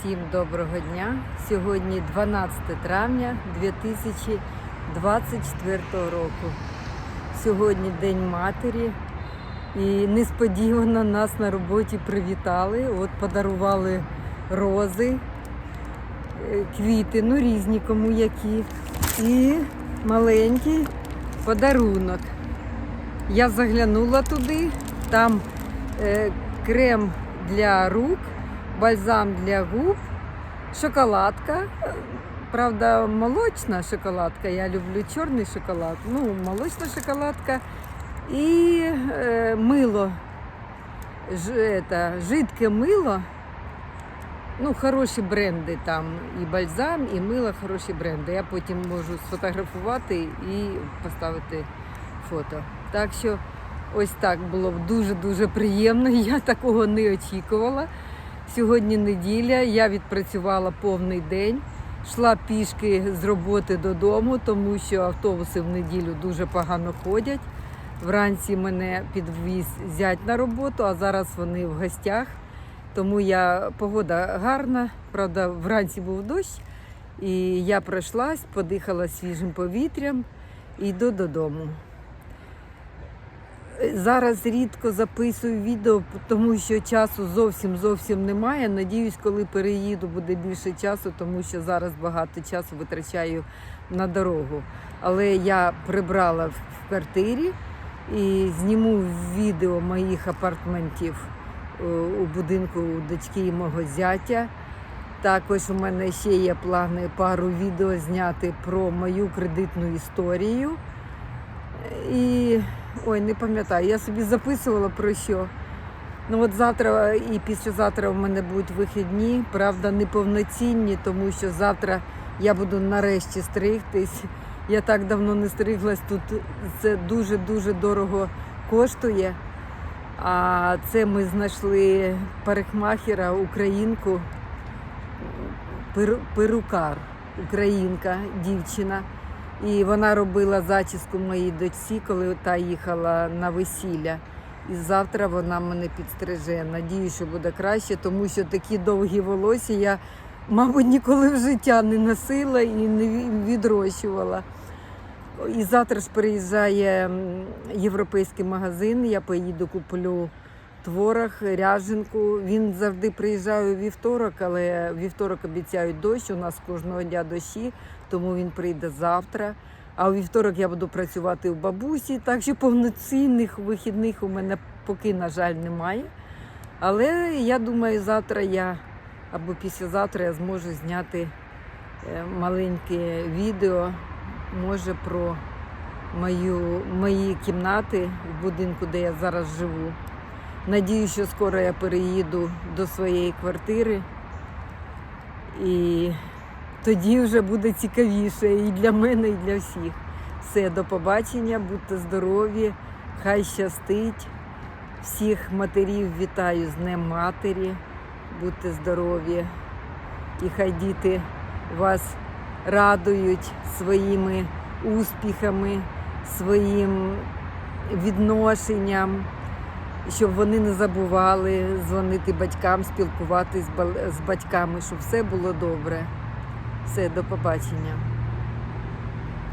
Всім доброго дня. Сьогодні 12 травня 2024 року. Сьогодні День матері. І несподівано нас на роботі привітали. От подарували рози, е, квіти, ну різні кому які. І маленький подарунок. Я заглянула туди, там е, крем для рук, бальзам для губ, шоколадка. Правда, молочна шоколадка. Я люблю чорний шоколад. Ну, молочна шоколадка і е, мило. Ж, это, жидке мило. Ну, хороші бренди там. І бальзам, і мило хороші бренди. Я потім можу сфотографувати і поставити фото. Так що ось так було дуже-дуже приємно. Я такого не очікувала. Сьогодні неділя, я відпрацювала повний день, йшла пішки з роботи додому, тому що автобуси в неділю дуже погано ходять. Вранці мене підвіз зять на роботу, а зараз вони в гостях. Тому я погода гарна. Правда, вранці був дощ, і я пройшлась, подихала свіжим повітрям і йду додому. Зараз рідко записую відео, тому що часу зовсім зовсім немає. Надіюсь, коли переїду, буде більше часу, тому що зараз багато часу витрачаю на дорогу. Але я прибрала в квартирі і зніму відео моїх апартментів е, у будинку у дочки і мого зятя. Також у мене ще є плани пару відео зняти про мою кредитну історію. І ой, не пам'ятаю, я собі записувала про що. Ну от завтра і післязавтра у мене будуть вихідні, правда, неповноцінні, тому що завтра я буду нарешті стригтись. Я так давно не стриглась, тут це дуже-дуже дорого коштує. А це ми знайшли парикмахера, українку, пер- перукар, українка, дівчина. І вона робила зачіску моїй дочці, коли та їхала на весілля. І завтра вона мене підстриже. Надію, що буде краще, тому що такі довгі волосся я, мабуть, ніколи в життя не носила і не відрощувала. І завтра ж приїжджає європейський магазин. Я поїду, куплю творог, ряженку. Він завжди приїжджає у вівторок, але вівторок обіцяють дощ. У нас кожного дня дощі, тому він прийде завтра. А у вівторок я буду працювати у бабусі, так що повноцінних вихідних у мене поки, на жаль, немає. Але я думаю, завтра я або післязавтра я зможу зняти е, маленьке відео, може про мою, мої кімнати в будинку, де я зараз живу. Надію, що скоро я переїду до своєї квартири. І тоді вже буде цікавіше і для мене, і для всіх. Все, до побачення, будьте здорові, хай щастить. Всіх матерів вітаю з Днем Матері. Будьте здорові. І хай діти вас радують своїми успіхами, своїм відношенням, щоб вони не забували дзвонити батькам, спілкуватись з ба- з батьками, щоб все було добре. Все, до побачення.